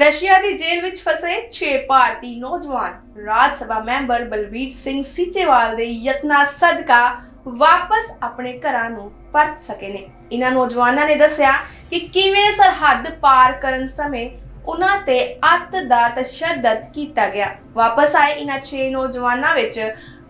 Russia ਦੀ ਜੇਲ੍ਹ ਵਿੱਚ ਫਸੇ 6 ਭਾਰਤੀ ਨੌਜਵਾਨ। ਰਾਜ ਸਭਾ ਮੈਂਬਰ ਬਲਬੀਰ ਸਿੰਘ ਸੀਚੇਵਾਲ ਦੇ ਯਤਨਾਂ ਸਦਕਾ ਵਾਪਸ ਆਪਣੇ ਘਰਾਂ ਨੂੰ ਪਰਤ ਸਕੇ ਨੇ। ਇਹਨਾਂ ਨੌਜਵਾਨਾਂ ਨੇ ਦੱਸਿਆ ਕਿ ਕਿਵੇਂ ਸਰਹੱਦ ਪਾਰ ਕਰਨ ਸਮੇਂ ਉਹਨਾਂ ਤੇ ਅੱਤ ਦਾ ਤਸ਼ੱਦਦ ਕੀਤਾ ਗਿਆ। ਵਾਪਸ ਆਏ ਇਹਨਾਂ 6 ਨੌਜਵਾਨਾਂ ਵਿੱਚ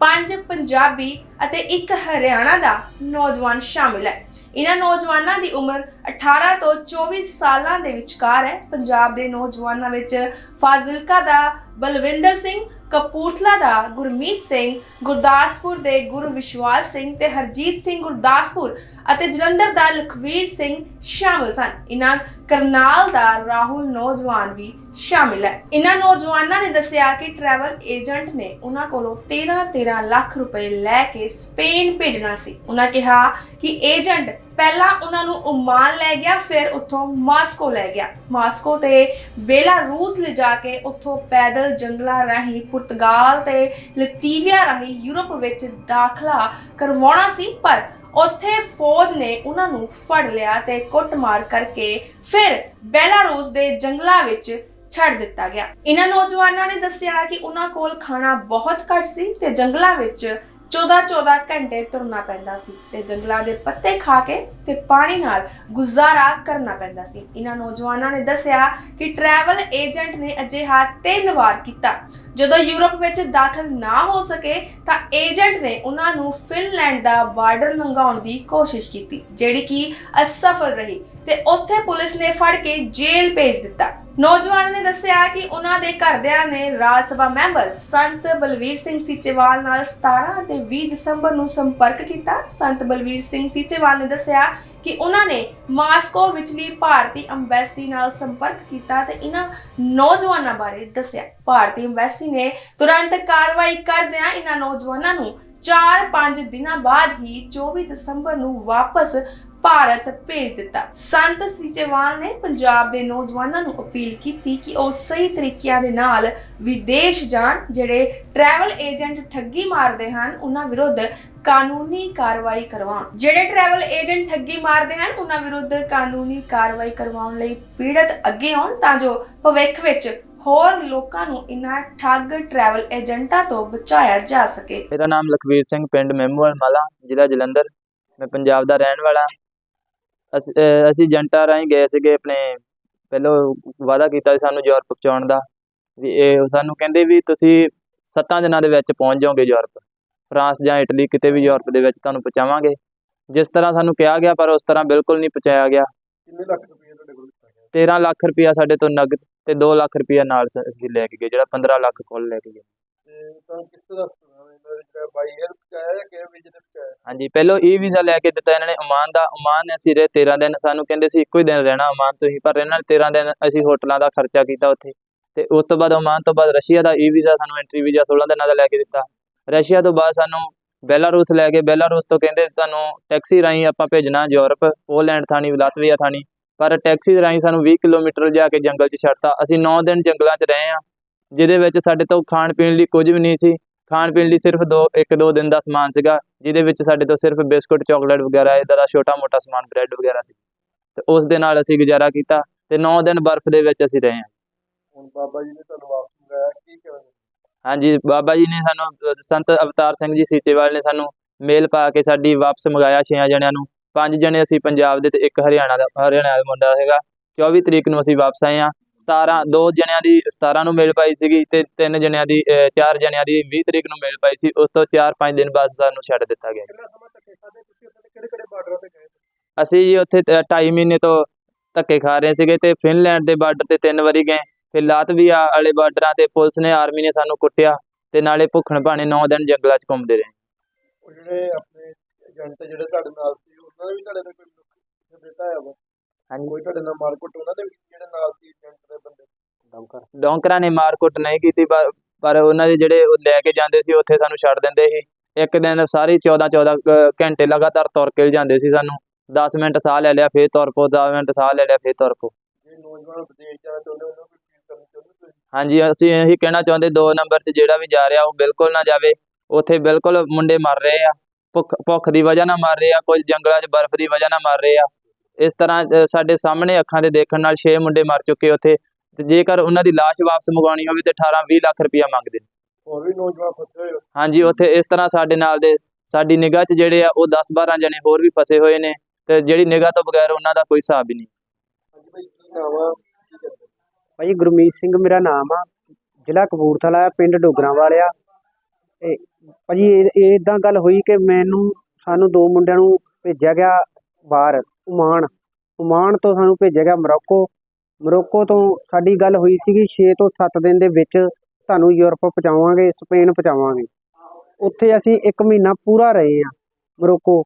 ਪੰਜ ਪੰਜਾਬੀ ਅਤੇ ਇੱਕ ਹਰਿਆਣਾ ਦਾ ਨੌਜਵਾਨ ਸ਼ਾਮਿਲ ਹੈ। ਇਹਨਾਂ ਨੌਜਵਾਨਾਂ ਦੀ ਉਮਰ 18 ਤੋਂ 24 ਸਾਲਾਂ ਦੇ ਵਿਚਕਾਰ ਹੈ। ਪੰਜਾਬ ਦੇ ਨੌਜਵਾਨਾਂ ਵਿੱਚ ਫਾਜ਼ਿਲਕਾ ਦਾ ਬਲਵਿੰਦਰ ਸਿੰਘ, ਕਪੂਰਥਲਾ ਦਾ ਗੁਰਮੀਤ ਸਿੰਘ, ਗੁਰਦਾਸਪੁਰ ਦੇ ਗੁਰਵਿਸ਼ਵਾਸ ਸਿੰਘ ਤੇ ਹਰਜੀਤ ਸਿੰਘ ਗੁਰਦਾਸਪੁਰ ਅਤੇ ਜਲੰਧਰ ਦਾ ਲਖਵੀਰ ਸਿੰਘ ਸ਼ਾਮਲ ਸਨ। ਇਹਨਾਂ ਕਰਨਾਲ ਦਾ ਰਾਹੁਲ ਨੌਜਵਾਨ ਵੀ ਸ਼ਾਮਿਲ ਹੈ। ਇਹਨਾਂ ਨੌਜਵਾਨਾਂ ਨੇ ਦੱਸਿਆ ਕਿ ਟਰੈਵਲ ਏਜੰਟ ਨੇ ਉਹਨਾਂ ਕੋਲੋਂ 13-13 ਲੱਖ ਰੁਪਏ ਲੈ ਕੇ ਸਪੇਨ ਭੇਜਣਾ ਸੀ। ਉਹਨਾਂ ਕਿਹਾ ਕਿ ਏਜੰਟ ਪਹਿਲਾਂ ਉਹਨਾਂ ਨੂੰ ਓਮਾਨ ਲੈ ਗਿਆ, ਫਿਰ ਉੱਥੋਂ ਮਾਸਕੋ ਲੈ ਗਿਆ। ਮਾਸਕੋ ਤੇ ਬੇਲਾਰੂਸ ਲਿਜਾ ਕੇ ਉੱਥੋਂ ਪੈਦਲ ਜੰਗਲਾਂ ਰਾਹੀਂ ਪੁਰਤਗਾਲ ਤੇ ਲਤੀਵੀਆ ਰਾਹੀਂ ਯੂਰਪ ਵਿੱਚ ਦਾਖਲਾ ਕਰਵਾਉਣਾ ਸੀ, ਪਰ ਉੱਥੇ ਫੌਜ ਨੇ ਉਹਨਾਂ ਨੂੰ ਫੜ ਲਿਆ ਤੇ ਕੁੱਟਮਾਰ ਕਰਕੇ ਫਿਰ ਬੇਲਾਰੂਸ ਦੇ ਜੰਗਲਾਂ ਵਿੱਚ ਛੱਡ ਦਿੱਤਾ ਗਿਆ। ਇਹਨਾਂ ਨੌਜਵਾਨਾਂ ਨੇ ਦੱਸਿਆ ਕਿ ਉਹਨਾਂ ਕੋਲ ਖਾਣਾ ਬਹੁਤ ਘੱਟ ਸੀ ਤੇ ਜੰਗਲਾਂ ਵਿੱਚ 14-14 ਘੰਟੇ ਤੁਰਨਾ ਪੈਂਦਾ ਸੀ ਤੇ ਜੰਗਲਾਂ ਦੇ ਪੱਤੇ ਖਾ ਕੇ ਤੇ ਪਾਣੀ ਨਾਲ ਗੁਜ਼ਾਰਾ ਕਰਨਾ ਪੈਂਦਾ ਸੀ। ਇਹਨਾਂ ਨੌਜਵਾਨਾਂ ਨੇ ਦੱਸਿਆ ਕਿ ਟਰੈਵਲ ਏਜੰਟ ਨੇ ਅਜਿਹਾ ਤਿੰਨ ਵਾਰ ਕੀਤਾ। ਜਦੋਂ ਯੂਰਪ ਵਿੱਚ ਦਾਖਲ ਨਾ ਹੋ ਸਕੇ ਤਾਂ ਏਜੰਟ ਨੇ ਉਹਨਾਂ ਨੂੰ ਫਿਨਲੈਂਡ ਦਾ ਬਾਰਡਰ ਲੰਘਾਉਣ ਦੀ ਕੋਸ਼ਿਸ਼ ਕੀਤੀ, ਜਿਹੜੀ ਕਿ ਅਸਫਲ ਰਹੀ ਤੇ ਉੱਥੇ ਪੁਲਿਸ ਨੇ ਫੜ ਕੇ ਜੇਲ੍ਹ ਭੇਜ ਦਿੱਤਾ। ਨੌਜਵਾਨ ਨੇ ਦੱਸਿਆ ਕਿ ਉਹਨਾਂ ਦੇ ਘਰਦਿਆਂ ਨੇ ਰਾਜ ਸਭਾ ਮੈਂਬਰ ਸੰਤ ਬਲਵੀਰ ਸਿੰਘ ਸੀਚੇਵਾਲ ਨਾਲ 17 ਅਤੇ 20 ਦਸੰਬਰ ਨੂੰ ਸੰਪਰਕ ਕੀਤਾ। ਸੰਤ ਬਲਵੀਰ ਸਿੰਘ ਸੀਚੇਵਾਲ ਨੇ ਦੱਸਿਆ ਕਿ ਉਹਨਾਂ ਨੇ ਮਾਸਕੋ ਵਿਚਲੀ ਭਾਰਤੀ ਅੰਬੈਸੀ ਨਾਲ ਸੰਪਰਕ ਕੀਤਾ ਤੇ ਇਹਨਾਂ ਨੌਜਵਾਨਾਂ ਬਾਰੇ ਦੱਸਿਆ। ਭਾਰਤੀ ਅੰਬੈਸੀ ਨੇ ਤੁਰੰਤ ਕਾਰਵਾਈ ਕਰਦਿਆਂ ਇਹਨਾਂ ਨੌਜਵਾਨਾਂ ਨੂੰ 4-5 ਦਿਨਾਂ ਬਾਅਦ ਹੀ 24 ਦਸੰਬਰ ਨੂੰ ਵਾਪਸ ਭਾਰਤ ਭੇਜ ਦਿੱਤਾ। ਸੰਤ ਸੀਚੇਵਾਲ ਨੇ ਪੰਜਾਬ ਦੇ ਨੌਜਵਾਨਾਂ ਨੂੰ ਅਪੀਲ ਕੀਤੀ ਕਿ ਉਹ ਸਹੀ ਤਰੀਕਿਆਂ ਦੇ ਨਾਲ ਵਿਦੇਸ਼ ਜਾਣ। ਜਿਹੜੇ ਟਰੈਵਲ ਏਜੰਟ ਠੱਗੀ ਮਾਰਦੇ ਹਨ, ਉਹਨਾਂ ਵਿਰੁੱਧ ਕਾਨੂੰਨੀ ਕਾਰਵਾਈ ਕਰਵਾਉਣ। ਜਿਹੜੇ ਟਰੈਵਲ ਏਜੰਟ ਠੱਗੀ ਮਾਰਦੇ ਹਨ, ਉਹਨਾਂ ਵਿਰੁੱਧ ਕਾਨੂੰਨੀ ਕਾਰਵਾਈ ਕਰਵਾਉਣ ਲਈ ਪੀੜਤ ਅੱਗੇ ਆਉਣ ਤਾਂ ਜੋ ਭਵਿੱਖ ਵਿੱਚ ਹੋਰ ਲੋਕਾਂ ਨੂੰ ਇਨ੍ਹਾਂ ਠੱਗ ਟਰੈਵਲ ਏਜੰਟਾਂ ਤੋਂ ਬਚਾਇਆ ਜਾ ਸਕੇ। ਮੇਰਾ ਨਾਮ ਲਖਵੀਰ ਸਿੰਘ ਪਿੰਡ ਮੈਮੂਵਾਲ ਮਾਲਾ ਜ਼ਿਲ੍ਹਾ ਜਲੰਧਰ। ਮੈਂ ਪੰਜਾਬ ਦਾ ਰਹਿਣ ਵਾਲਾ ਅਸੀਂ ਅਹ ਅਸੀਂ ਏਜੰਟਾਂ ਰਾਹੀਂ ਗਏ ਸੀਗੇ ਆਪਣੇ ਪਹਿਲਾਂ ਵਾਅਦਾ ਕੀਤਾ ਸੀ ਸਾਨੂੰ ਯੂਰਪ ਪਹੁੰਚਾਉਣ ਦਾ। ਵੀ ਇਹ ਸਾਨੂੰ ਕਹਿੰਦੇ ਵੀ ਤੁਸੀਂ ਸੱਤਾਂ ਦਿਨਾਂ ਦੇ ਵਿੱਚ ਪਹੁੰਚ ਜਾਓਗੇ ਯੂਰਪ। ਫਰਾਂਸ ਜਾਂ ਇਟਲੀ ਕਿਤੇ ਵੀ ਯੂਰਪ ਦੇ ਵਿੱਚ ਤੁਹਾਨੂੰ ਪਹੁੰਚਾਵਾਂਗੇ। ਜਿਸ ਤਰ੍ਹਾਂ ਸਾਨੂੰ ਕਿਹਾ ਗਿਆ ਪਰ ਉਸ ਤਰ੍ਹਾਂ ਬਿਲਕੁਲ ਨਹੀਂ ਪਹੁੰਚਾਇਆ ਗਿਆ। ਕਿੰਨੇ ਲੱਖ ਰੁਪਏ ਤੁਹਾਡੇ ਕੋਲ ਦਿੱਤਾ ਗਿਆ? 13 ਲੱਖ ਰੁਪਇਆ ਸਾਡੇ ਤੋਂ ਨਗਦ ਤੇ 2 ਲੱਖ ਰੁਪਇਆ ਨਾਲ ਸ- ਅਸੀਂ ਲੈ ਕੇ ਗਏ ਜਿਹੜਾ 15 ਲੱਖ ਕੋਲ ਲੈ ਕੇ ਗਏ। ਤੇ ਤਾਂ ਕਿਸ ਤਰ੍ਹਾਂ ਸੁਣਾ ਇਹਨਾਂ ਦੇ ਜਿਹੜਾ ਬਾਈ 에ਅਰ ਪਹੁੰਚਾਇਆ ਜਾਂ ਕਿਵੇਂ ਵੀਜ਼ੇ ਤੇ ਪਹੁੰਚਾਇਆ ਹਾਂਜੀ ਪਹਿਲਾਂ ਈ ਵੀਜ਼ਾ ਲੈ ਕੇ ਦਿੱਤਾ ਇਹਨਾਂ ਨੇ ਓਮਾਨ ਦਾ ਓਮਾਨ ਨੇ ਅਸੀਂ ਰਹੇ 13 ਦਿਨ ਸਾਨੂੰ ਕਹਿੰਦੇ ਸੀ ਇੱਕੋ ਹੀ ਦਿਨ ਰਹਿਣਾ ਓਮਾਨ ਤੋਂ ਹੀ ਪਰ ਇਹਨਾਂ ਨੇ 13 ਦਿਨ ਅਸੀਂ ਹੋਟਲਾਂ ਦਾ ਖਰਚਾ ਕੀਤਾ ਉੱਥੇ। ਤੇ ਉਸ ਤੋਂ ਬਾਅਦ ਓਮਾਨ ਤੋਂ ਬਾਅਦ ਰਸ਼ੀਆ ਦਾ ਈ ਵੀਜ਼ਾ ਸਾਨੂੰ ਐਂਟਰੀ ਵੀਜ਼ਾ 16 ਦਿਨਾਂ ਦਾ ਲੈ ਕੇ ਦਿੱਤਾ। ਰਸ਼ੀਆ ਤੋਂ ਬਾਅਦ ਸਾਨੂੰ ਬੈਲਾਰੂਸ ਲੈ ਕੇ ਬੈਲਾਰੂਸ ਤੋਂ ਕਹਿੰਦੇ ਤੁਹਾਨੂੰ ਟੈਕਸੀ ਰਾਹੀਂ ਆਪਾਂ ਭੇਜਣਾ ਯੂਰਪ ਪੋਲੈਂਡ ਥਾਣੀ ਲਾਤਵੀਆ ਥਾਣੀ। ਪਰ ਟੈਕਸੀ ਰਾਹੀਂ ਸਾਨੂੰ 20 ਕਿਲੋਮੀਟਰ ਜਾ ਕੇ ਜੰਗਲ 'ਚ ਛੱਡਤਾ। ਅਸੀਂ 9 ਦਿਨ ਜੰਗਲਾਂ 'ਚ ਰਹੇ ਆ ਜਿਹਦੇ ਵਿੱਚ ਸਾਡੇ ਤੋਂ ਖਾਣ ਪੀਣ ਲਈ ਕੁਝ ਵੀ ਨਹੀਂ ਸੀ। ਖਾਣ ਪੀਣ ਲਈ ਸਿਰਫ ਦੋ ਇੱਕ ਦੋ ਦਿਨ ਦਾ ਸਮਾਨ ਸੀਗਾ ਜਿਹਦੇ ਵਿੱਚ ਸਾਡੇ ਤੋਂ ਸਿਰਫ ਬਿਸਕੁਟ ਚਾਕਲੇਟ ਵਗੈਰਾ ਇਦਾਂ ਦਾ ਛੋਟਾ ਮੋਟਾ ਸਮਾਨ ਬ੍ਰੈਡ ਵਗੈਰਾ ਸੀ। ਤੇ ਉਸ ਦੇ ਨਾਲ ਅਸੀਂ ਗੁਜ਼ਾਰਾ ਕੀਤਾ ਤੇ 9 ਦਿਨ ਬਰਫ਼ ਦੇ ਵਿੱਚ ਅਸੀਂ ਰਹੇ ਹਾਂ। ਹੁਣ ਬਾਬਾ ਜੀ ਨੇ ਤੁਹਾਨੂੰ ਵਾਪਸ ਮੰਗਾਇਆ ਕੀ ਕਰਾਂਗੇ ਹਾਂਜੀ ਬਾਬਾ ਜੀ ਨੇ ਸਾਨੂੰ ਸੰਤ ਅਵਤਾਰ ਸਿੰਘ ਜੀ ਸੀਚੇਵਾਲ ਨੇ ਸਾਨੂੰ ਮੇਲ ਪਾ ਕੇ ਸਾਡੀ ਵਾਪਸ ਮੰਗਾਇਆ ਛੇਆਂ ਜਣਿਆਂ ਨੂੰ। ਪੰਜ ਜਣੇ ਅਸੀਂ ਪੰਜਾਬ ਦੇ ਤੇ ਇੱਕ ਹਰਿਆਣਾ ਦਾ ਹਰਿਆਣਾ ਦਾ ਮੁੰਡਾ ਹੈਗਾ 24 ਤਰੀਕ ਨੂੰ ਅਸੀਂ ਵਾਪਸ ਆਏ ਹਾਂ। 17 ਦੋ ਜਣਿਆਂ ਦੀ 17 ਨੂੰ ਮੇਲ ਪਾਈ ਸੀਗੀ ਤੇ ਤਿੰਨ ਜਣਿਆਂ ਦੀ ਚਾਰ ਜਣਿਆਂ ਦੀ 20 ਤਰੀਕ ਨੂੰ ਮੇਲ ਪਾਈ ਸੀ। ਉਸ ਤੋਂ 4-5 ਦਿਨ ਬਾਅਦ ਸਾਨੂੰ ਛੱਡ ਦਿੱਤਾ ਗਿਆ। ਅਸੀਂ ਜੀ ਉੱਥੇ 2.5 ਮਹੀਨੇ ਤੋਂ ਧੱਕੇ ਖਾ ਰਹੇ ਸੀਗੇ ਤੇ ਫਿਨਲੈਂਡ ਦੇ ਬਾਰਡਰ ਤੇ ਤਿੰਨ ਵਾਰੀ ਗਏ। ਫਿਰ ਲਾਤਵੀਆ ਵਾਲੇ ਬਾਰਡਰਾਂ ਤੇ ਪੁਲਿਸ ਨੇ ਆਰਮੀ ਨੇ ਸਾਨੂੰ ਕੁੱਟਿਆ ਤੇ ਨਾਲੇ ਭੁੱਖਣ ਭਾਣੇ 9 ਦਿਨ ਜੰਗਲਾਂ 'ਚ ਘੁੰਮਦੇ ਰਹੇ। ਉਹ ਜਿਹੜੇ ਆਪਣੇ ਏਜੰਟ ਜਿਹੜੇ ਤੁਹਾਡੇ ਨਾਲ ਉਹਨਾਂ ਨੇ ਵੀ ਤੁਹਾਡੇ ਤੇ ਕੋਈ ਦੁੱਖ ਦਿੱਤਾ ਹੈ ਵਾ। ਹਾਂਜੀ। ਕੋਈ ਤੁਹਾਡੇ ਨਾਲ ਮਾਰਕੁੱਟ ਉਹਨਾਂ ਦੇ ਵੀ ਜਿਹੜੇ ਨਾਲ ਸੀ ਏਜੰਟ ਦੇ ਬੰਦੇ ਡੌਂਕਰਾਂ। ਨੇ ਮਾਰਕੁੱਟ ਨਹੀਂ ਕੀਤੀ ਪਰ ਪਰ ਉਹਨਾਂ ਦੇ ਜਿਹੜੇ ਉਹ ਲੈ ਕੇ ਜਾਂਦੇ ਸੀ ਉੱਥੇ ਸਾਨੂੰ ਛੱਡ ਦਿੰਦੇ ਸੀ। ਇੱਕ ਦਿਨ ਸਾਰੀ 14 14 ਘੰਟੇ ਲਗਾਤਾਰ ਤੁਰ ਕੇ ਜਾਂਦੇ ਸੀ ਸਾਨੂੰ। 10 ਮਿੰਟ ਸਾਹ ਲੈ ਲਿਆ ਫੇਰ ਤੁਰ ਪੋ 10 ਮਿੰਟ ਸਾਹ ਲੈ ਲਿਆ ਫੇਰ ਤੁਰ ਪੋ ਜੇ ਨੌਜਵਾਨ ਵਿਦੇਸ਼ ਜਾਣਾ ਚਾਹੁੰਦੇ ਉਹਨਾਂ ਨੂੰ ਵੀ ਫੀਲ ਕਰਨੀ ਚਾਹੁੰਦੇ ਤੁਸੀਂ? ਹਾਂਜੀ ਅਸੀਂ ਇਹੀ ਕਹਿਣਾ ਚਾਹੁੰਦੇ ਦੋ ਨੰਬਰ 'ਚ ਜਿਹੜਾ ਵੀ ਜਾ ਰਿਹਾ ਉਹ ਬਿਲਕੁਲ ਨਾ ਜਾਵੇ। ਉੱਥੇ ਬਿਲਕੁਲ ਮੁੰਡੇ ਮਰ ਰਹੇ ਆ। ਭੁੱਖ ਭੁੱਖ ਦੀ ਵਜ੍ਹਾ ਨਾਲ ਮਰ ਰਹੇ ਆ ਕੁਝ ਜੰਗਲਾਂ 'ਚ ਬਰਫ਼ ਦੀ ਵਜ੍ਹਾ ਨਾਲ ਮਰ ਰਹੇ ਆ। ਇਸ ਤਰ੍ਹਾਂ ਸਾਡੇ ਸਾਹਮਣੇ ਅੱਖਾਂ ਦੇ ਦੇਖਣ ਨਾਲ 6 ਮੁੰਡੇ ਮਰ ਚੁੱਕੇ ਉੱਥੇ। ਤੇ ਜੇਕਰ ਉਹਨਾਂ ਦੀ ਲਾਸ਼ ਵਾਪਸ ਮੰਗਵਾਉਣੀ ਹੋਵੇ ਤੇ 18 20 ਲੱਖ ਰੁਪਇਆ ਮੰਗਦੇ ਨੇ। ਹੋਰ ਵੀ ਨੌਜਵਾਨ ਫਸੇ ਹੋਏ ਆ। ਹਾਂਜੀ ਉੱਥੇ ਇਸ ਤਰ੍ਹਾਂ ਸਾਡੇ ਨਾਲ ਦੇ ਸਾਡੀ ਨਿਗਾਹ 'ਚ ਜਿਹੜੇ ਆ ਉਹ 10 12 ਜਣੇ ਹੋਰ ਵੀ ਫਸੇ ਹੋਏ ਨੇ ਤੇ ਜਿਹੜੀ ਨਿਗਾਹ ਤੋਂ ਬਗੈਰ ਉਹਨਾਂ ਦਾ ਕੋਈ ਹਿਸਾਬ ਹੀ ਨਹੀਂ। ਹਾਂਜੀ ਭਾਈ ਕੀ ਨਾਮ ਆ? ਕੀ ਕਰਦੇ? ਭਾਈ ਗੁਰਮੀਤ ਸਿੰਘ ਮੇਰਾ ਨਾਮ ਆ। ਜ਼ਿਲ੍ਹਾ ਕਪੂਰਥਲਾ ਪਿੰਡ ਡੋਗਰਾਂ ਵਾਲਿਆ ਇਹ ਭਾਜੀ, ਇਹ ਇਦਾਂ ਗੱਲ ਹੋਈ ਕਿ ਮੈਨੂੰ, ਸਾਨੂੰ ਦੋ ਮੁੰਡਿਆਂ ਨੂੰ ਭੇਜਿਆ ਗਿਆ ਬਾਹਰ ਓਮਾਨ ਉਮਾਨ ਤੋਂ ਸਾਨੂੰ ਭੇਜਿਆ ਗਿਆ ਮੋਰੋਕੋ। ਮੋਰੋਕੋ ਤੋਂ ਸਾਡੀ ਗੱਲ ਹੋਈ ਸੀਗੀ 6 ਤੋਂ 7 ਦਿਨ ਦੇ ਵਿੱਚ ਤੁਹਾਨੂੰ ਯੂਰਪ ਪਹੁੰਚਾਵਾਂਗੇ, ਸਪੇਨ ਪਹੁੰਚਾਵਾਂਗੇ। ਉੱਥੇ ਅਸੀਂ 1 ਮਹੀਨਾ ਪੂਰਾ ਰਹੇ ਆ ਮੋਰੋਕੋ।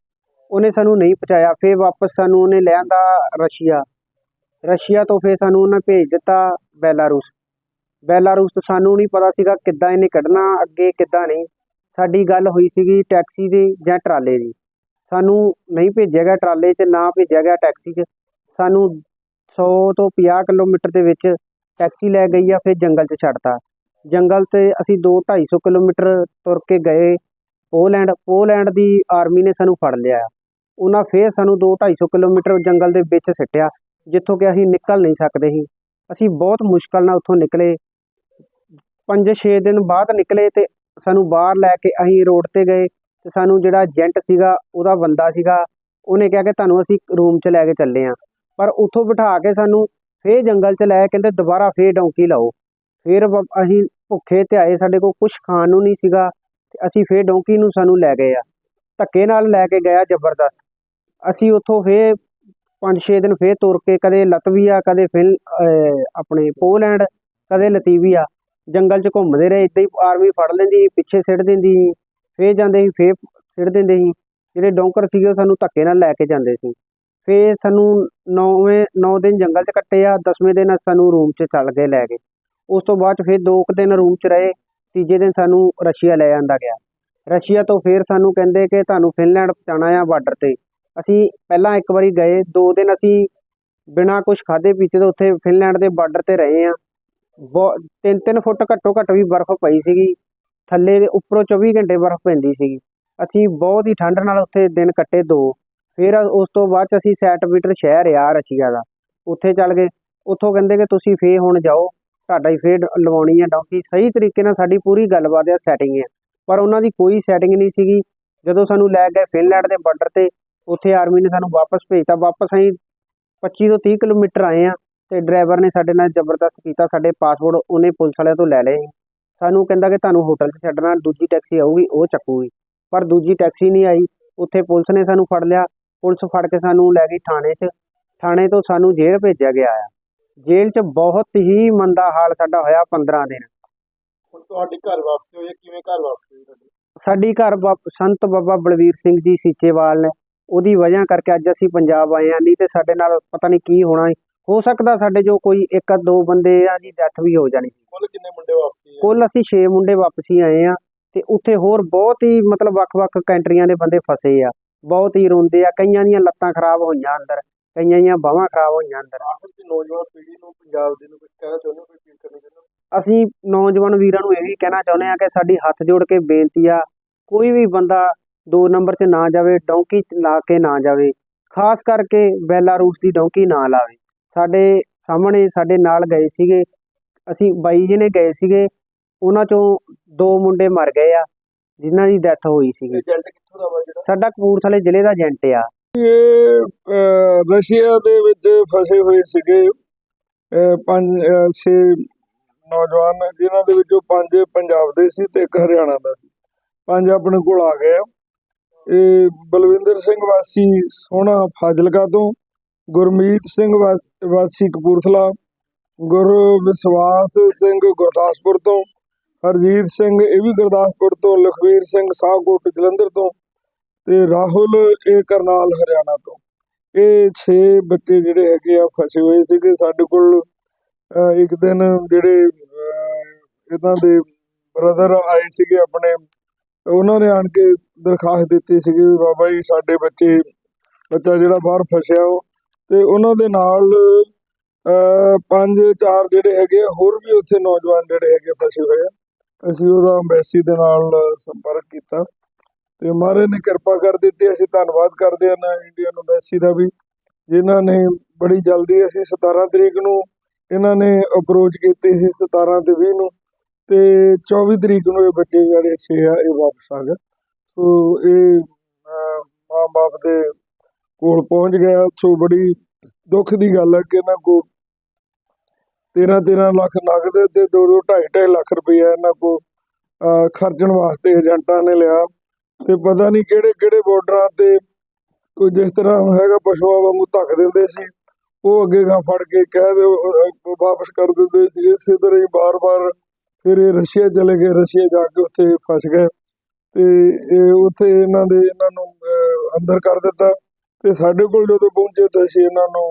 ਉਹਨੇ ਸਾਨੂੰ ਨਹੀਂ ਪਹੁੰਚਾਇਆ, ਫਿਰ ਵਾਪਸ ਸਾਨੂੰ ਉਹਨੇ ਲੈ ਆਂਦਾ ਰਸ਼ੀਆ। ਰਸ਼ੀਆ ਤੋਂ ਫਿਰ ਸਾਨੂੰ ਉਹਨਾਂ ਭੇਜ ਦਿੱਤਾ ਬੈਲਾਰੂਸ। ਬੈਲਾਰੂਸ ਤੋਂ ਸਾਨੂੰ ਨਹੀਂ ਪਤਾ ਸੀਗਾ ਕਿੱਦਾਂ ਇਹਨੇ ਕੱਢਣਾ, ਅੱਗੇ ਕਿੱਦਾਂ ਨਹੀਂ। ਸਾਡੀ ਗੱਲ ਹੋਈ ਸੀਗੀ ਟੈਕਸੀ ਦੀ ਜਾਂ ਟਰਾਲੇ ਦੀ। ਸਾਨੂੰ ਨਹੀਂ ਭੇਜਿਆ ਗਿਆ ਟਰਾਲੇ 'ਚ, ਨਾ ਭੇਜਿਆ ਗਿਆ ਟੈਕਸੀ 'ਚ। ਸਾਨੂੰ 100 ਤੋਂ 50 ਕਿਲੋਮੀਟਰ ਦੇ ਵਿੱਚ ਟੈਕਸੀ ਲੈ ਗਈ ਆ, ਫਿਰ ਜੰਗਲ 'ਚ ਛੱਡਤਾ। ਜੰਗਲ ਤੇ ਅਸੀਂ 2 250 ਕਿਲੋਮੀਟਰ ਤੁਰ ਕੇ ਗਏ। ਪੋਲੈਂਡ ਪੋਲੈਂਡ ਦੀ ਆਰਮੀ ਨੇ ਸਾਨੂੰ ਫੜ ਲਿਆ। ਉਹਨਾਂ ਫਿਰ ਸਾਨੂੰ 2 250 ਕਿਲੋਮੀਟਰ ਜੰਗਲ ਦੇ ਵਿੱਚ ਸਿੱਟਿਆ, ਜਿੱਥੋਂ ਕਿ ਅਸੀਂ ਨਿਕਲ ਨਹੀਂ ਸਕਦੇ ਸੀ। ਅਸੀਂ ਬਹੁਤ ਮੁਸ਼ਕਲ ਨਾਲ ਉੱਥੋਂ ਨਿਕਲੇ। 5-6 ਦਿਨ ਬਾਅਦ ਨਿਕਲੇ ਤੇ ਸਾਨੂੰ ਬਾਹਰ ਲੈ ਕੇ ਅਸੀਂ ਰੋਡ ਤੇ ਗਏ ਤੇ ਸਾਨੂੰ ਜਿਹੜਾ ਏਜੰਟ ਸੀਗਾ, ਉਹਦਾ ਬੰਦਾ ਸੀਗਾ, ਉਹਨੇ ਕਿਹਾ ਕਿ ਤੁਹਾਨੂੰ ਅਸੀਂ ਰੂਮ 'ਚ ਲੈ ਕੇ ਚੱਲੇ ਆ। ਪਰ ਉੱਥੋਂ ਬਿਠਾ ਕੇ ਸਾਨੂੰ ਫੇਰ ਜੰਗਲ 'ਚ ਲੈ ਕਹਿੰਦੇ ਦੁਬਾਰਾ ਫੇਰ ਡੌਂਕੀ ਲਾਓ। ਫਿਰ ਅਸੀਂ ਭੁੱਖੇ ਤੇ ਆਏ, ਸਾਡੇ ਕੋਲ ਕੁਝ ਖਾਣ ਨੂੰ ਨਹੀਂ ਸੀਗਾ, ਤੇ ਅਸੀਂ ਫੇਰ ਡੌਂਕੀ ਨੂੰ ਸਾਨੂੰ ਲੈ ਗਏ ਆ। ਧੱਕੇ ਨਾਲ ਲੈ ਕੇ ਗਿਆ ਜ਼ਬਰਦਸਤ। ਅਸੀਂ ਉੱਥੋਂ ਫੇਰ 5-6 ਦਿਨ ਫੇਰ ਤੁਰ ਕੇ ਕਦੇ ਲਤਵੀਆ, ਕਦੇ ਫਿਰ ਆਪਣੇ ਪੋਲੈਂਡ, ਕਦੇ ਲਤੀਵੀਆ। ਜੰਗਲ 'ਚ ਘੁੰਮਦੇ ਰਹੇ ਇੱਦਾਂ ਹੀ ਆਰਮੀ ਫੜ ਲੈਂਦੀ ਸੀ, ਪਿੱਛੇ ਸਿੱਟ ਦਿੰਦੀ ਸੀ ਫੇਰ ਜਾਂਦੇ ਸੀ ਫੇਰ ਸਿੱਟ ਦਿੰਦੇ ਸੀ। ਜਿਹੜੇ ਡੌਂਕਰ ਸੀਗੇ ਉਹ ਸਾਨੂੰ ਧੱਕੇ ਨਾਲ ਲੈ ਕੇ ਜਾਂਦੇ ਸੀ। ਫੇਰ ਸਾਨੂੰ ਨੌਵੇਂ 9 ਦਿਨ ਜੰਗਲ 'ਚ ਕੱਟੇ ਆ 10ਵੇਂ ਦਿਨ ਸਾਨੂੰ ਰੂਮ 'ਚ ਚੱਲ ਗਏ ਲੈ ਕੇ। ਉਸ ਤੋਂ ਬਾਅਦ 'ਚ ਫੇਰ ਦੋ ਕੁ ਦਿਨ ਰੂਮ 'ਚ ਰਹੇ ਤੀਜੇ ਦਿਨ ਸਾਨੂੰ ਰਸ਼ੀਆ ਲੈ ਜਾਂਦਾ ਗਿਆ। ਰਸ਼ੀਆ ਤੋਂ ਫੇਰ ਸਾਨੂੰ ਕਹਿੰਦੇ ਕਿ ਤੁਹਾਨੂੰ ਫਿਨਲੈਂਡ ਪਹੁੰਚਾਉਣਾ ਆ ਬਾਰਡਰ ਤੇ। ਅਸੀਂ ਪਹਿਲਾਂ ਇੱਕ ਵਾਰੀ ਗਏ ਦੋ ਦਿਨ ਅਸੀਂ ਬਿਨਾਂ ਕੁਝ ਖਾਦੇ ਪੀਤੇ ਤੋਂ ਉੱਥੇ ਫਿਨਲੈਂਡ ਦੇ ਬਾਰਡਰ ਤੇ ਰਹੇ ਆ। ਤਿੰਨ ਤਿੰਨ ਫੁੱਟ ਘੱਟੋ ਘੱਟ ਵੀ ਬਰਫ਼ ਪਈ ਸੀਗੀ। ਥੱਲੇ ਦੇ ਉੱਪਰੋਂ 24 ਘੰਟੇ ਬਰਫ਼ ਪੈਂਦੀ ਸੀਗੀ। ਅਸੀਂ ਬਹੁਤ ਹੀ ਠੰਡ ਨਾਲ ਉੱਥੇ ਦਿਨ ਕੱਟੇ ਦੋ। ਫਿਰ ਉਸ ਤੋਂ ਬਾਅਦ 'ਚ ਅਸੀਂ ਸੈਟਬੀਟਰ ਸ਼ਹਿਰ ਆ ਰਸ਼ੀਆ ਦਾ। ਉੱਥੇ ਚੱਲ ਗਏ। ਉੱਥੋਂ ਕਹਿੰਦੇ ਕਿ ਤੁਸੀਂ ਫੇ ਹੁਣ ਜਾਓ। ਤੁਹਾਡਾ ਹੀ ਫੇਰ ਲਵਾਉਣੀ ਹੈ ਡੌਂਕੀ। ਸਹੀ ਤਰੀਕੇ ਨਾਲ ਸਾਡੀ ਪੂਰੀ ਗੱਲਬਾਤ ਆ, ਸੈਟਿੰਗ ਹੈ ਪਰ ਉਹਨਾਂ ਦੀ ਕੋਈ ਸੈਟਿੰਗ ਨਹੀਂ ਸੀਗੀ। ਜਦੋਂ ਸਾਨੂੰ ਲੈ ਗਏ ਫਿਨਲੈਂਡ ਦੇ ਬਾਰਡਰ ਤੇ, ਉੱਥੇ ਆਰਮੀ ਨੇ ਸਾਨੂੰ ਵਾਪਸ ਭੇਜਤਾ। ਵਾਪਸ ਅਸੀਂ 25 ਤੋਂ 30 ਕਿਲੋਮੀਟਰ ਆਏ ਆ। ਤੇ ਡਰਾਈਵਰ ਨੇ ਸਾਡੇ ਨਾਲ ਜ਼ਬਰਦਸਤ ਕੀਤਾ ਸਾਡੇ ਪਾਸਪੋਰਟ ਉਹਨੇ ਪੁਲਿਸ ਵਾਲਿਆਂ ਤੋਂ ਲੈ ਲਏ। ਸਾਨੂੰ ਕਹਿੰਦਾ ਕਿ ਤੁਹਾਨੂੰ ਹੋਟਲ 'ਚ ਛੱਡਣਾ ਦੂਜੀ ਟੈਕਸੀ ਆਊਗੀ ਉਹ ਚੱਕੂਗੀ। ਪਰ ਦੂਜੀ ਟੈਕਸੀ ਨਹੀਂ ਆਈ। ਉੱਥੇ ਪੁਲਿਸ ਨੇ ਸਾਨੂੰ ਫੜ ਲਿਆ। ਪੁਲਿਸ ਫੜ ਕੇ ਸਾਨੂੰ ਲੈ ਗਈ ਥਾਣੇ 'ਚ। ਥਾਣੇ ਤੋਂ ਸਾਨੂੰ ਜੇਲ੍ਹ ਭੇਜਿਆ ਗਿਆ ਆ। ਜੇਲ੍ਹ 'ਚ ਬਹੁਤ ਹੀ ਮੰਦਾ ਹਾਲ ਸਾਡਾ ਹੋਇਆ 15 ਦਿਨ। ਹੁਣ ਤੁਹਾਡੇ ਘਰ ਵਾਪਸੀ ਹੋਈ ਕਿਵੇਂ ਘਰ ਵਾਪਸੀ ਹੋਈ ਤੁਹਾਡੀ? ਸਾਡੀ ਘਰ ਸੰਤ ਬਾਬਾ ਬਲਵੀਰ ਸਿੰਘ ਜੀ ਸੀਚੇਵਾਲ ਨੇ। ਉਹਦੀ ਵਜ੍ਹਾ ਕਰਕੇ ਅੱਜ ਅਸੀਂ ਪੰਜਾਬ ਆਏ ਆ ਨਹੀਂ ਤੇ ਸਾਡੇ ਨਾਲ ਪਤਾ ਨਹੀਂ ਕੀ ਹੋਣਾ। ਹੋ ਸਕਦਾ ਸਾਡੇ ਜੋ ਕੋਈ ਇੱਕ ਦੋ ਬੰਦੇ ਆ ਦੀ ਡੈਥ ਵੀ ਹੋ ਜਾਣੀ। ਸੀ। ਕੁੱਲ ਕਿੰਨੇ ਮੁੰਡੇ ਵਾਪਸੀ ਹੈ ਕੁੱਲ ਅਸੀਂ 6 ਮੁੰਡੇ ਵਾਪਸੀ ਆਏ ਆ ਤੇ ਉੱਥੇ ਹੋਰ ਬਹੁਤ ਹੀ ਮਤਲਬ ਵੱਖ-ਵੱਖ ਕੰਟਰੀਆਂ ਦੇ ਬੰਦੇ ਫਸੇ ਆ। ਬਹੁਤ ਹੀ ਰੋਂਦੇ ਆ ਕਈਆਂ ਦੀਆਂ ਲੱਤਾਂ ਖਰਾਬ ਹੋਈਆਂ ਅੰਦਰ ਕਈਆਂ ਦੀਆਂ ਬਾਹਾਂ ਖਰਾਬ ਹੋਈਆਂ ਅੰਦਰ। ਆਖਰ ਤੇ ਨੌਜਵਾਨ ਪੀੜ੍ਹੀ ਨੂੰ ਪੰਜਾਬ ਦੇ ਨੂੰ ਕੁਝ ਕਹਿਣਾ ਚਾਹੁੰਦੇ ਹੋ? ਕੋਈ ਅਪੀਲ ਕਰਨੀ ਚਾਹੁੰਦੇ ਹੋ? ਅਸੀਂ ਨੌਜਵਾਨ ਵੀਰਾਂ ਨੂੰ ਇਹ ਵੀ ਕਹਿਣਾ ਚਾਹੁੰਦੇ ਆ ਕਿ ਸਾਡੀ ਹੱਥ ਜੋੜ ਕੇ ਬੇਨਤੀ ਆ ਕੋਈ ਵੀ ਬੰਦਾ ਦੋ ਨੰਬਰ 'ਚ ਨਾ ਜਾਵੇ ਡੌਂਕੀ ਲਾ ਕੇ ਨਾ ਜਾਵੇ ਖਾਸ ਕਰਕੇ ਬੈਲਾਰੂਸ ਦੀ ਡੌਂਕੀ ਨਾ ਲਾਵੇ। ਸਾਡੇ ਸਾਹਮਣੇ ਸਾਡੇ ਨਾਲ ਗਏ ਸੀਗੇ। ਅਸੀਂ ਬਾਈ ਜੀ ਨੇ ਗਏ ਸੀਗੇ। ਉਹਨਾਂ ਚੋਂ ਦੋ ਮੁੰਡੇ ਮਰ ਗਏ ਆ ਜਿਨ੍ਹਾਂ ਦੀ ਡੈਥ ਹੋਈ ਸੀਗੀ। ਏਜੰਟ ਕਿੱਥੋਂ ਦਾ ਵਾ ਜਿਹੜਾ? ਸਾਡਾ ਕਪੂਰਥਲੇ ਜ਼ਿਲ੍ਹੇ ਦਾ ਏਜੰਟ ਆ। ਇਹ ਰਸ਼ੀਆ ਦੇ ਵਿੱਚ ਫਸੇ ਹੋਏ ਸੀਗੇ। ਅਹ ਪੰਜ ਅਹ ਛੇ ਨੌਜਵਾਨ ਜਿਨ੍ਹਾਂ ਦੇ ਵਿੱਚੋਂ ਪੰਜ ਪੰਜਾਬ ਦੇ ਸੀ ਤੇ ਇੱਕ ਹਰਿਆਣਾ ਦਾ ਸੀ। ਪੰਜ ਆਪਣੇ ਕੋਲ ਆ ਗਏ ਆ। ਇਹ ਬਲਵਿੰਦਰ ਸਿੰਘ ਵਾਸੀ ਸੋਹਣਾ ਫਾਜ਼ਿਲਕਾ ਤੋਂ ਗੁਰਮੀਤ ਸਿੰਘ ਵਾਸ ਵਾਸੀ ਕਪੂਰਥਲਾ ਗੁਰ ਵਿਸ਼ਵਾਸ ਸਿੰਘ ਗੁਰਦਾਸਪੁਰ ਤੋਂ ਹਰਜੀਤ ਸਿੰਘ ਇਹ ਵੀ ਗੁਰਦਾਸਪੁਰ ਤੋਂ ਲਖਵੀਰ ਸਿੰਘ ਸਾਹਕੋਟ ਜਲੰਧਰ ਤੋਂ ਤੇ ਰਾਹੁਲ ਇਹ ਕਰਨਾਲ ਹਰਿਆਣਾ ਤੋਂ। ਇਹ 6 ਬੱਚੇ ਜਿਹੜੇ ਹੈਗੇ ਆ ਫਸੇ ਹੋਏ ਸੀਗੇ। ਸਾਡੇ ਕੋਲ ਅਹ, ਇੱਕ ਦਿਨ ਜਿਹੜੇ ਅਹ, ਇਹਨਾਂ ਦੇ ਬ੍ਰਦਰ ਆਏ ਸੀਗੇ ਆਪਣੇ ਉਹਨਾਂ ਨੇ ਆਣ ਕੇ ਦਰਖਾਸਤ ਦਿੱਤੀ ਸੀਗੀ ਵੀ ਬਾਬਾ ਜੀ ਸਾਡੇ ਬੱਚੇ ਬੱਚਾ ਜਿਹੜਾ ਬਾਹਰ ਫਸਿਆ ਉਹ ਤੇ ਉਹਨਾਂ ਦੇ ਨਾਲ ਪੰਜ ਚਾਰ ਜਿਹੜੇ ਹੈਗੇ ਆ, ਹੋਰ ਵੀ ਉੱਥੇ ਨੌਜਵਾਨ ਜਿਹੜੇ ਹੈਗੇ ਫਸੇ ਹੋਏ ਆ। ਅਸੀਂ ਉਹਦਾ ਅੰਬੈਸੀ ਦੇ ਨਾਲ ਸੰਪਰਕ ਕੀਤਾ ਤੇ ਮਹਾਰਾਜ ਨੇ ਕਿਰਪਾ ਕਰ ਦਿੱਤੀ ਅਸੀਂ ਧੰਨਵਾਦ ਕਰਦੇ ਹਾਂ ਨਾ ਇੰਡੀਅਨ ਐਮਬੈਸੀ ਦਾ ਵੀ ਜਿਨ੍ਹਾਂ ਨੇ ਬੜੀ ਜਲਦੀ ਅਸੀਂ 17 ਤਰੀਕ ਨੂੰ ਇਹਨਾਂ ਨੇ ਅਪਰੋਚ ਕੀਤੀ ਸੀ 17 ਤੇ 20 ਨੂੰ ਤੇ 24 ਤਰੀਕ ਨੂੰ ਇਹ ਬੱਚੇ ਜਿਹੜੇ ਸੀ ਆ ਇਹ ਵਾਪਸ ਆ ਗਏ। ਸੋ ਇਹ ਮਾਂ-ਬਾਪ ਦੇ ਕੋਲ ਪਹੁੰਚ ਗਿਆ, ਉੱਥੋਂ ਬੜੀ ਦੁੱਖ ਦੀ ਗੱਲ ਹੈ ਕਿ ਇਹਨਾਂ ਕੋ 13-13 ਲੱਖ ਨਗਦ ਤੇ 2-2 2.5 ਲੱਖ ਰੁਪਈਆ ਇਹਨਾਂ ਕੋ ਅਹ, ਖਰਚਣ ਵਾਸਤੇ ਏਜੰਟਾਂ ਨੇ ਲਿਆ। ਤੇ ਪਤਾ ਨਹੀਂ ਕਿਹੜੇ ਕਿਹੜੇ ਬਾਰਡਰਾਂ ਤੇ ਕੋਈ ਜਿਸ ਤਰ੍ਹਾਂ ਹੈਗਾ ਪਸ਼ੂਆਂ ਵਾਂਗੂ ਧੱਕ ਦਿੰਦੇ ਸੀ, ਉਹ ਅੱਗੇ ਫੜ ਕੇ ਕਹਿ ਦਿਓ ਵਾਪਸ ਕਰ ਦਿੰਦੇ ਸੀ। ਇਸੇ ਤਰ੍ਹਾਂ ਹੀ ਬਾਰ-ਬਾਰ ਫਿਰ ਇਹ ਰਸ਼ੀਆ ਚਲੇ ਗਏ, ਰਸ਼ੀਆ ਜਾ ਕੇ ਉੱਥੇ ਫਸ ਗਏ। ਤੇ ਇਹ ਉੱਥੇ ਇਹਨਾਂ ਦੇ, ਇਹਨਾਂ ਨੂੰ ਅੰਦਰ ਕਰ ਦਿੱਤਾ। ਤੇ ਸਾਡੇ ਕੋਲ ਜਦੋਂ ਪਹੁੰਚੇ ਤਾਂ ਅਸੀਂ ਇਹਨਾਂ ਨੂੰ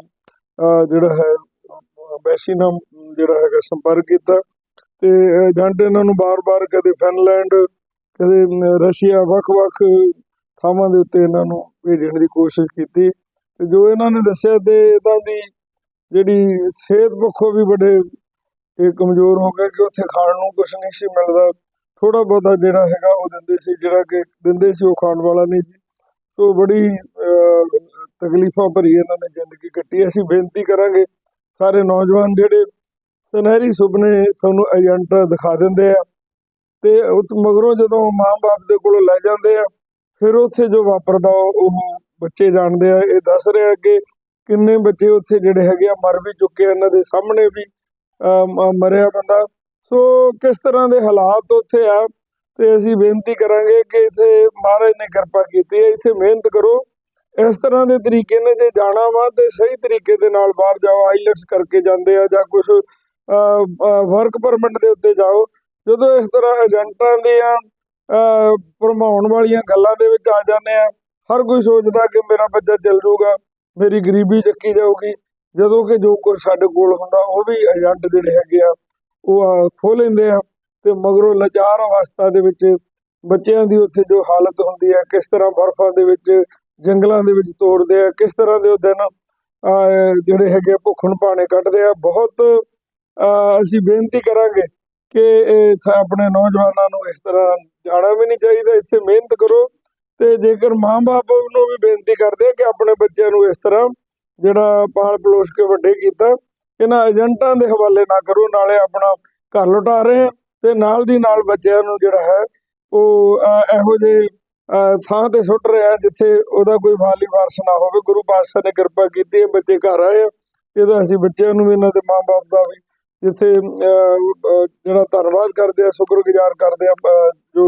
ਜਿਹੜਾ ਹੈ ਐਮਬੈਸੀ ਨਾਲ ਜਿਹੜਾ ਹੈਗਾ ਸੰਪਰਕ ਕੀਤਾ ਤੇ ਏਜੰਟ ਇਹਨਾਂ ਨੂੰ ਬਾਰ-ਬਾਰ ਕਦੇ ਫਿਨਲੈਂਡ, ਕਦੇ ਰਸ਼ੀਆ ਵੱਖ-ਵੱਖ ਥਾਵਾਂ ਦੇ ਉੱਤੇ ਇਹਨਾਂ ਨੂੰ ਭੇਜਣ ਦੀ ਕੋਸ਼ਿਸ਼ ਕੀਤੀ ਤੇ ਜੋ ਇਹਨਾਂ ਨੇ ਦੱਸਿਆ ਤੇ ਇਹਨਾਂ ਦੀ ਜਿਹੜੀ ਸਿਹਤ ਪੱਖੋਂ ਵੀ ਬੜੇ, ਇਹ ਕਮਜ਼ੋਰ ਹੋ ਗਏ ਕਿ ਉੱਥੇ ਖਾਣ ਨੂੰ ਕੁਝ ਨਹੀਂ ਸੀ ਮਿਲਦਾ। ਥੋੜਾ ਬਹੁਤਾ ਜਿਹੜਾ ਹੈਗਾ ਉਹ ਦਿੰਦੇ ਸੀ, ਜਿਹੜਾ ਕਿ ਦਿੰਦੇ ਸੀ ਉਹ ਖਾਣ ਵਾਲਾ ਨਹੀਂ ਸੀ। ਸੋ ਬੜੀ ਤਕਲੀਫਾਂ ਭਰੀ ਇਹਨਾਂ ਨੇ ਜ਼ਿੰਦਗੀ ਕੱਟੀ। ਅਸੀਂ ਬੇਨਤੀ ਕਰਾਂਗੇ, ਸਾਰੇ ਨੌਜਵਾਨ ਜਿਹੜੇ ਸੁਨਹਿਰੀ ਸੁਪਨੇ ਸਾਨੂੰ ਏਜੰਟ ਦਿਖਾ ਦਿੰਦੇ ਆ ਤੇ ਉਹ ਮਗਰੋਂ ਜਦੋਂ ਮਾਂ-ਬਾਪ ਦੇ ਕੋਲੋਂ ਲੈ ਜਾਂਦੇ ਆ, ਫਿਰ ਉੱਥੇ ਜੋ ਵਾਪਰਦਾ ਉਹ ਬੱਚੇ ਜਾਣਦੇ ਆ। ਇਹ ਦੱਸ ਰਿਹਾ ਕਿ ਕਿੰਨੇ ਬੱਚੇ ਉੱਥੇ ਜਿਹੜੇ ਹੈਗੇ ਆ, ਮਰ ਵੀ ਚੁੱਕੇ ਆ। ਇਹਨਾਂ ਦੇ ਸਾਹਮਣੇ ਵੀ ਮਰਿਆ ਬੰਦਾ। ਸੋ ਕਿਸ ਤਰ੍ਹਾਂ ਦੇ ਹਾਲਾਤ ਉੱਥੇ ਆ, ਤੇ ਅਸੀਂ ਬੇਨਤੀ ਕਰਾਂਗੇ ਕਿ ਇੱਥੇ ਮਹਾਰਾਜ ਨੇ ਕਿਰਪਾ ਕੀਤੀ ਹੈ। ਇੱਥੇ ਮਿਹਨਤ ਕਰੋ। ਇਸ ਤਰ੍ਹਾਂ ਦੇ ਤਰੀਕੇ ਨੇ ਜੇ ਜਾਣਾ ਵਾ ਤੇ ਸਹੀ ਤਰੀਕੇ ਦੇ ਨਾਲ ਬਾਹਰ ਜਾਓ ਆਈਲੈਟਸ ਕਰਕੇ ਜਾਂਦੇ ਆ ਜਾਂ ਕੁਝ ਵਰਕ ਪਰਮਿਟ ਦੇ ਉੱਤੇ ਜਾਓ। ਜਦੋਂ ਇਸ ਤਰ੍ਹਾਂ ਏਜੰਟਾਂ ਦੀਆਂ ਭਰਮਾਉਣ ਵਾਲੀਆਂ ਗੱਲਾਂ ਦੇ ਵਿੱਚ ਆ ਜਾਂਦੇ ਆ, ਹਰ ਕੋਈ ਸੋਚਦਾ ਕਿ ਮੇਰਾ ਬੱਚਾ ਜਲ ਜੂਗਾ, ਮੇਰੀ ਗਰੀਬੀ ਚੱਕੀ ਜਾਊਗੀ। ਜਦੋਂ ਕਿ ਜੋ ਕੁਝ ਸਾਡੇ ਕੋਲ ਹੁੰਦਾ, ਉਹ ਵੀ ਏਜੰਟ ਜਿਹੜੇ ਹੈਗੇ ਆ, ਉਹ ਖੋ ਲੈਂਦੇ ਆ ਤੇ ਮਗਰੋਂ ਲਾਚਾਰ ਅਵਸਥਾ ਦੇ ਵਿੱਚ ਬੱਚਿਆਂ ਦੀ ਉੱਥੇ ਜੋ ਹਾਲਤ ਹੁੰਦੀ ਹੈ ਕਿਸ ਤਰ੍ਹਾਂ ਬਰਫ਼ਾਂ ਦੇ ਵਿੱਚ ਜੰਗਲਾਂ ਦੇ ਵਿੱਚ ਤੋੜਦੇ ਆ, ਕਿਸ ਤਰ੍ਹਾਂ ਦੇ ਉਹ ਦਿਨ ਜਿਹੜੇ ਹੈਗੇ ਆ ਭੁੱਖਣ ਭਾਣੇ ਕੱਢਦੇ ਆ, ਬਹੁਤ ਅਸੀਂ ਬੇਨਤੀ ਕਰਾਂਗੇ ਕਿ ਇਹ ਆਪਣੇ ਨੌਜਵਾਨਾਂ ਨੂੰ ਇਸ ਤਰ੍ਹਾਂ ਜਾਣਾ ਵੀ ਨਹੀਂ ਚਾਹੀਦਾ, ਇੱਥੇ ਮਿਹਨਤ ਕਰੋ ਤੇ ਜੇਕਰ ਮਾਂ-ਬਾਪ ਨੂੰ ਵੀ ਬੇਨਤੀ ਕਰਦੇ ਆ ਕਿ ਆਪਣੇ ਬੱਚਿਆਂ ਨੂੰ ਇਸ ਤਰ੍ਹਾਂ ਜਿਹੜਾ ਪਾਲ ਪਲੋਸ ਕੇ ਵੱਡੇ ਕੀਤਾ, ਇਹਨਾਂ ਏਜੰਟਾਂ ਦੇ ਹਵਾਲੇ ਨਾ ਕਰੋ, ਨਾਲੇ ਆਪਣਾ ਘਰ ਲੁਟਾ ਰਹੇ ਆ ਤੇ ਨਾਲ ਦੀ ਨਾਲ ਬੱਚਿਆਂ ਨੂੰ ਜਿਹੜਾ ਹੈ, ਉਹ ਇਹੋ ਜਿਹੇ ਥਾਂ ਤੇ ਸੁੱਟ ਰਿਹਾ ਜਿੱਥੇ ਉਹਦਾ ਕੋਈ ਵਾਲੀ ਵਾਰਸ ਨਾ ਹੋਵੇ। ਗੁਰੂ ਪਾਤਸ਼ਾਹ ਨੇ ਕਿਰਪਾ ਕੀਤੀ ਹੈ ਬੱਚੇ ਘਰ ਆਏ ਇਹਦਾ ਅਸੀਂ ਬੱਚਿਆਂ ਨੂੰ ਵੀ ਇਹਨਾਂ ਦੇ ਮਾਂ-ਬਾਪ ਦਾ ਵੀ ਜਿੱਥੇ ਜਿਹੜਾ ਧੰਨਵਾਦ ਕਰਦੇ ਆ ਸ਼ੁਕਰਗੁਜ਼ਾਰ ਕਰਦੇ ਆ ਅਹ, ਜੋ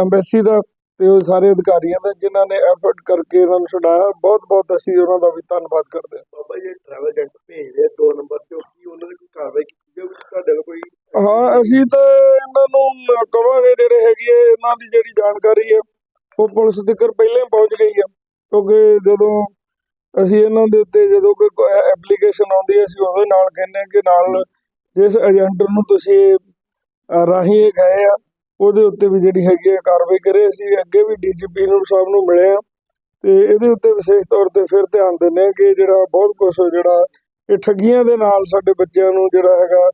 ਐਮਬੈਸੀ ਦਾ ਤੇ ਉਹ ਸਾਰੇ ਅਧਿਕਾਰੀਆਂ ਦਾ ਜਿਨ੍ਹਾਂ ਨੇ ਐਫਰਟ ਕਰਕੇ ਇਹਨਾਂ ਨੂੰ ਛੁਡਾਇਆ। ਬਹੁਤ ਬਹੁਤ ਅਸੀਂ ਉਹਨਾਂ ਦਾ ਵੀ ਧੰਨਵਾਦ ਕਰਦੇ ਹਾਂ ਬਾਬਾ ਜੀ ਟਰੈਵਲ ਏਜੰਟ ਭੇਜਦੇ ਆ ਦੋ ਨੰਬਰ ਤੇ ਕੀ ਉਹਨਾਂ ਦੀ ਕੋਈ ਕਾਰਵਾਈ ਕੀਤੀ ਜਾਊਗੀ ਤੁਹਾਡੇ ਕੋਈ ਹਾਂ ਅਸੀਂ ਤਾਂ ਇਹਨਾਂ ਨੂੰ ਕਵਾਂਗੇ ਜਿਹੜੇ ਹੈਗੇ ਹੈ ਇਹਨਾਂ ਦੀ ਜਿਹੜੀ ਜਾਣਕਾਰੀ ਹੈ ਉਹ ਪੁਲਿਸ ਤੱਕ ਪਹਿਲਾਂ ਹੀ ਪਹੁੰਚ ਗਈ ਹੈ ਕਿਉਂਕਿ ਜਦੋਂ ਅਸੀਂ ਇਹਨਾਂ ਦੇ ਉੱਤੇ ਜਦੋਂ ਕੋਈ ਐਪਲੀਕੇਸ਼ਨ ਆਉਂਦੀ ਹੈ ਅਸੀਂ ਉਹਦੇ ਨਾਲ ਕਹਿੰਦੇ ਹਾਂ ਕਿ ਨਾਲ ਜਿਸ ਏਜੰਟ ਨੂੰ ਤੁਸੀਂ ਅਹ, ਰਾਹੀਂ ਇਹ ਗਏ ਆ ਉਹਦੇ ਉੱਤੇ ਵੀ ਜਿਹੜੀ ਹੈਗੀ ਹੈ ਕਾਰਵਾਈ ਕਰੇ। ਅਸੀਂ ਅੱਗੇ ਵੀ ਡੀਜੀਪੀ ਨੂੰ ਸਾਹਿਬ ਨੂੰ ਮਿਲੇ ਆ ਤੇ ਇਹਦੇ ਉੱਤੇ ਵਿਸ਼ੇਸ਼ ਤੌਰ ਤੇ ਫਿਰ ਧਿਆਨ ਦਿੰਦੇ ਹਾਂ ਕਿ ਜਿਹੜਾ ਬਹੁਤ ਕੁਝ ਜਿਹੜਾ ਇਹ ਠੱਗੀਆਂ ਦੇ ਨਾਲ ਸਾਡੇ ਬੱਚਿਆਂ ਨੂੰ ਜਿਹੜਾ ਹੈਗਾ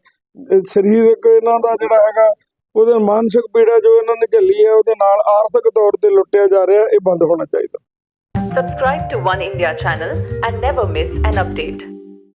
ਸਰੀਰਕ ਇਹਨਾਂ ਦਾ ਜਿਹੜਾ ਹੈਗਾ, ਉਹਦੇ ਮਾਨਸਿਕ ਪੀੜਾ ਜੋ ਇਹਨਾਂ ਨੇ ਝੱਲੀ ਹੈ, ਉਹਦੇ ਨਾਲ ਆਰਥਿਕ ਤੌਰ ਤੇ ਲੁੱਟਿਆ ਜਾ ਰਿਹਾ, ਇਹ ਬੰਦ ਹੋਣਾ ਚਾਹੀਦਾ Subscribe to One India channel and never miss an update.